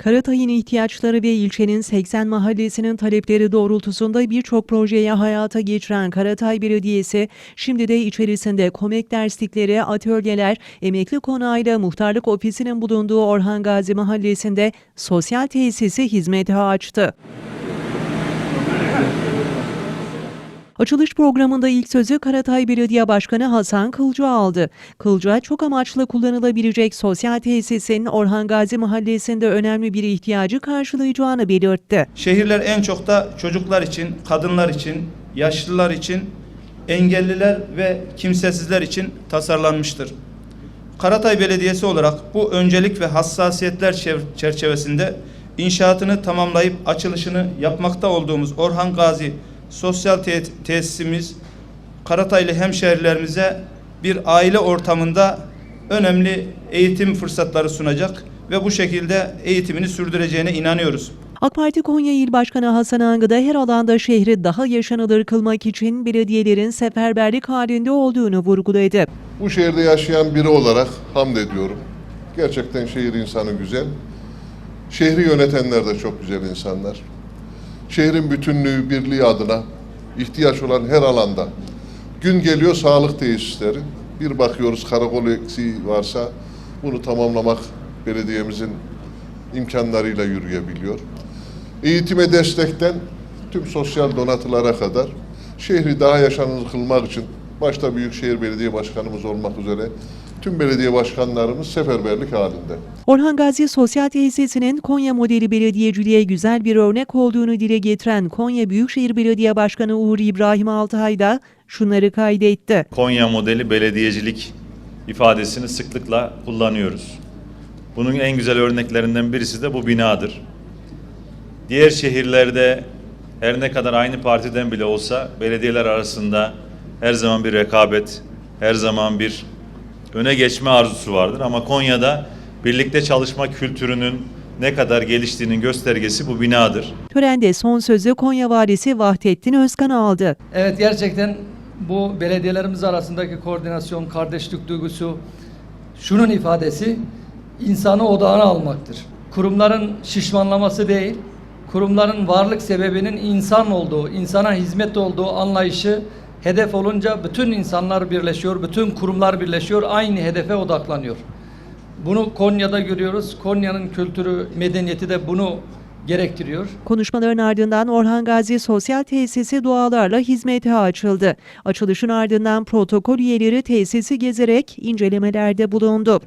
Karatay'ın ihtiyaçları ve ilçenin 80 mahallesinin talepleri doğrultusunda birçok projeyi hayata geçiren Karatay Belediyesi, şimdi de içerisinde komek derslikleri, atölyeler, emekli konağıyla muhtarlık ofisinin bulunduğu Orhan Gazi Mahallesi'nde sosyal tesisi hizmete açtı. Açılış programında ilk sözü Karatay Belediye Başkanı Hasan Kılcı aldı. Kılcı, çok amaçlı kullanılabilecek sosyal tesisin Orhan Gazi Mahallesi'nde önemli bir ihtiyacı karşılayacağını belirtti. Şehirler en çok da çocuklar için, kadınlar için, yaşlılar için, engelliler ve kimsesizler için tasarlanmıştır. Karatay Belediyesi olarak bu öncelik ve hassasiyetler çev- çerçevesinde inşaatını tamamlayıp açılışını yapmakta olduğumuz Orhan Gazi Sosyal Te- Tesisimiz Karataylı hemşehrilerimize bir aile ortamında önemli eğitim fırsatları sunacak ve bu şekilde eğitimini sürdüreceğine inanıyoruz. AK Parti Konya İl Başkanı Hasan Angı da her alanda şehri daha yaşanılır kılmak için belediyelerin seferberlik halinde olduğunu vurguladı. Bu şehirde yaşayan biri olarak hamd ediyorum. Gerçekten şehir insanı güzel. Şehri yönetenler de çok güzel insanlar. Şehrin bütünlüğü, birliği adına ihtiyaç olan her alanda. Gün geliyor sağlık tesisleri. Bir bakıyoruz karakol eksiği varsa bunu tamamlamak belediyemizin imkanlarıyla yürüyebiliyor. Eğitime destekten tüm sosyal donatılara kadar şehri daha yaşanır kılmak için başta Büyükşehir Belediye Başkanımız olmak üzere tüm belediye başkanlarımız seferberlik halinde. Orhan Gazi Sosyal Tesisi'nin Konya modeli belediyeciliğe güzel bir örnek olduğunu dile getiren Konya Büyükşehir Belediye Başkanı Uğur İbrahim Altay da şunları kaydetti. Konya modeli belediyecilik ifadesini sıklıkla kullanıyoruz. Bunun en güzel örneklerinden birisi de bu binadır. Diğer şehirlerde her ne kadar aynı partiden bile olsa belediyeler arasında her zaman bir rekabet, her zaman bir öne geçme arzusu vardır. Ama Konya'da birlikte çalışma kültürünün ne kadar geliştiğinin göstergesi bu binadır. Törende son sözü Konya Valisi Vahdettin Özkan aldı. Evet gerçekten bu belediyelerimiz arasındaki koordinasyon, kardeşlik duygusu şunun ifadesi insanı odağına almaktır. Kurumların şişmanlaması değil, kurumların varlık sebebinin insan olduğu, insana hizmet olduğu anlayışı hedef olunca bütün insanlar birleşiyor, bütün kurumlar birleşiyor, aynı hedefe odaklanıyor. Bunu Konya'da görüyoruz. Konya'nın kültürü, medeniyeti de bunu gerektiriyor. Konuşmaların ardından Orhan Gazi Sosyal Tesisi dualarla hizmete açıldı. Açılışın ardından protokol üyeleri tesisi gezerek incelemelerde bulundu.